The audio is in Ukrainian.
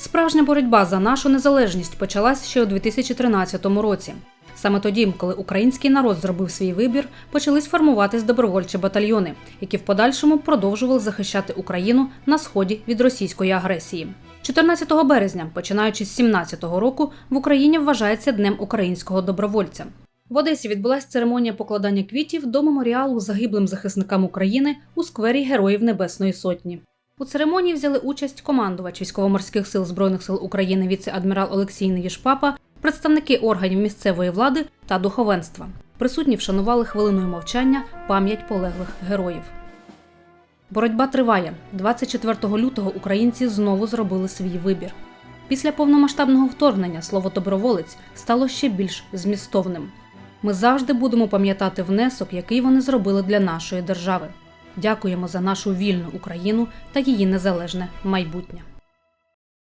Справжня боротьба за нашу незалежність почалась ще у 2013 році. Саме тоді, коли український народ зробив свій вибір, почались формуватись добровольчі батальйони, які в подальшому продовжували захищати Україну на сході від російської агресії. 14 березня, починаючи з 17-го року, в Україні вважається Днем українського добровольця. В Одесі відбулася церемонія покладання квітів до меморіалу загиблим захисникам України у сквері Героїв Небесної Сотні. У церемонії взяли участь командувач військово-морських сил Збройних сил України віце-адмірал Олексій Невішпапа, представники органів місцевої влади та духовенства. Присутні вшанували хвилиною мовчання пам'ять полеглих героїв. Боротьба триває. 24 лютого українці знову зробили свій вибір. Після повномасштабного вторгнення слово доброволець стало ще більш змістовним. Ми завжди будемо пам'ятати внесок, який вони зробили для нашої держави. Дякуємо за нашу вільну Україну та її незалежне майбутнє.